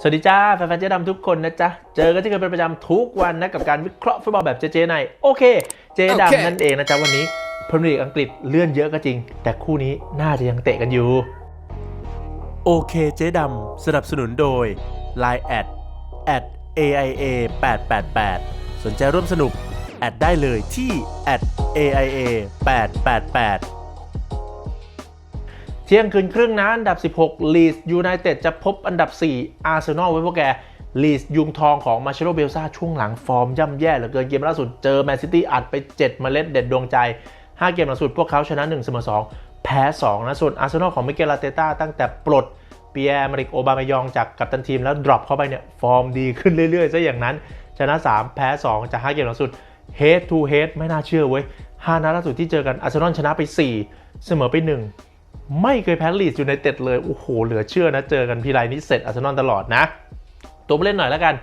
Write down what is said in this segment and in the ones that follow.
สวัสดีจ้าแฟนๆเจ๊ดำทุกคนนะจ๊ะ เจอกันที่เคยเป็นประจำทุกวันนะ กับการวิเคราะห์ฟุตบอลแบบเจ๊ๆในโอเค เจ๊โอเคดำนั่นเองนะจ๊ะวันนี้พรีเมียร์ลีกอังกฤษเลื่อนเยอะก็จริง แต่คู่นี้น่าจะยังเตะกันอยู่ โอเคเจ๊ดำสนับสนุนโดย Line แอด at aia 888สนใจร่วมสนุก แอดได้เลยที่ at aia 888 เที่ยงคืนครึ่งนะอันดับ 16 ลีสยูไนเต็ดจะพบอันดับ 4 อาร์เซนอลไว้พวกแกลีสยุงทองของมาเชโรเบลซาช่วงหลังฟอร์มย่ำแย่เหลือเกินเกมล่าสุดเจอแมนซิตี้อัดไป 7 เมล็ดเด็ดดวงใจ 5 เกมลังสุดพวกเขาชนะ 1 เสมอ 2 แพ้ 2 นะส่วนอาร์เซนอลของมิเกลลาเตต้าตั้งแต่ปลดเปียร์มาริกโอบามายองจากกัปตันทีมแล้วดรอปเข้าไปเนี่ยฟอร์มดีขึ้นเรื่อยๆซะอย่างนั้น ชนะ 3 แพ้ 2 จาก 5 เกมลังสุด head to head ไม่น่าเชื่อเว้ย5นัดล่าสุดที่เจอกันอาร์เซนอลชนะไป 4 เสมอไป 1 ไม่เคยแพ้ลีดอยู่ในเต็ดเลย โอ้โห เหลือเชื่อนะ เจอกันพีไรนี่เสร็จอาร์เซนอลตลอดนะ ตัวผู้เล่นหน่อยแล้วกัน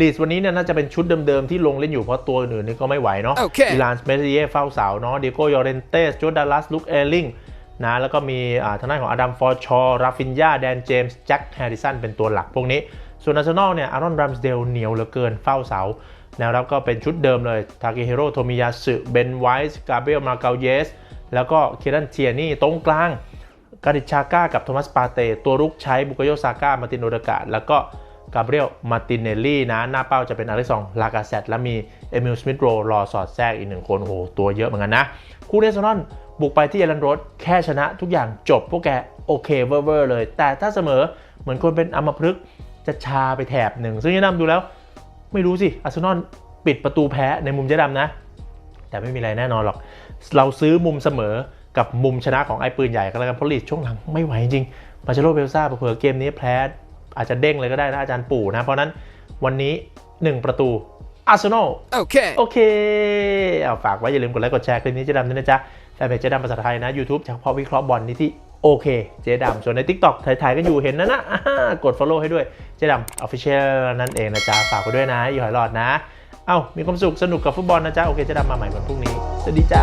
ลีดวันนี้เนี่ยน่าจะเป็นชุดเดิมๆ ที่ลงเล่นอยู่เพราะตัวอื่นนี่ก็ไม่ไหวเนาะโอเคอิลานสเมเซียเฝ้าเสาเนาะเดียโกยอเรนเตสโจดัลลัสลุกเอลลิงนะแล้วก็มีอ่าทางด้านของอดัมฟอร์ชอราฟินยาแดนเจมส์แจ็คแฮร์ริสันเป็นตัวหลักพวกนี้ ส่วนอาร์เซนอลเนี่ยอารอนรัมสเดลเหนียวเหลือเกินเฝ้าเสาแนวรับก็เป็นชุดเดิมเลยทาเกฮิโร่โทมิยาสึเบนไวส์กาเบรียลมาเกาเยสแล้วก็เครันเทียนี่ตรงกลาง กาดิชาก้ากับโทมัสปาเต ตัวรุกใช้บุกโยซาก้ามาตินโอเดกาแล้วก็กาเบรียลมาตินเนลลี่นะ หน้าเป้าจะเป็นอเล็กซองลากาเซตและมีเอมิลสมิธโรรอสอดแทรกอีกหนึ่งคนโอ้โหตัวเยอะเหมือนกันนะ คู่เนสนอนบุกไปที่เอลันโรดแค่ชนะทุกอย่างจบพวกแกโอเคเวอร์ๆเลย แต่ถ้าเสมอเหมือนคนเป็นอัมพฤกษ์จะชาไปแถบหนึ่ง ซึ่งยันำดูแล้ว ไม่รู้สิอาร์เซนอลปิดประตูแพ้ในมุมเจ๊ดำนะ แต่ไม่มีอะไรแน่นอนหรอก เราซื้อมุมเสมอ กับมุมชนะของไอ้ปืนใหญ่ก็แล้วกันเพราะลีดช่วงหลังไม่ไหวจริงมาเชโรเบลซ่าเผื่อๆเกมนี้แพ้อาจจะเด้งเลยก็ได้นะอาจารย์ปู่นะ เพราะนั้นวันนี้ 1 ประตูอาร์เซนอล Okay. โอเคเอาฝากไว้อย่าลืมกดไลค์กดแชร์คลิปนี้เจ๊ดำด้วยนะจ๊ะแฟนเพจเจ๊ดำภาษาไทยนะ YouTube เฉพาะวิเคราะห์บอลนี่ที่โอเค เจ๊ดำส่วนใน TikTok ถ่ายๆกันอยู่เห็นนะนะอ่ากด Follow ให้ด้วยเจ๊ดำ Official นั่นเองนะจ๊ะฝากไว้ด้วยนะอย่าหอยหลอดนะ เอ้ามีความสุขสนุกกับฟุตบอลนะจ๊ะโอเคเจ๊ดำมาใหม่วันพรุ่งนี้สวัสดีจ้า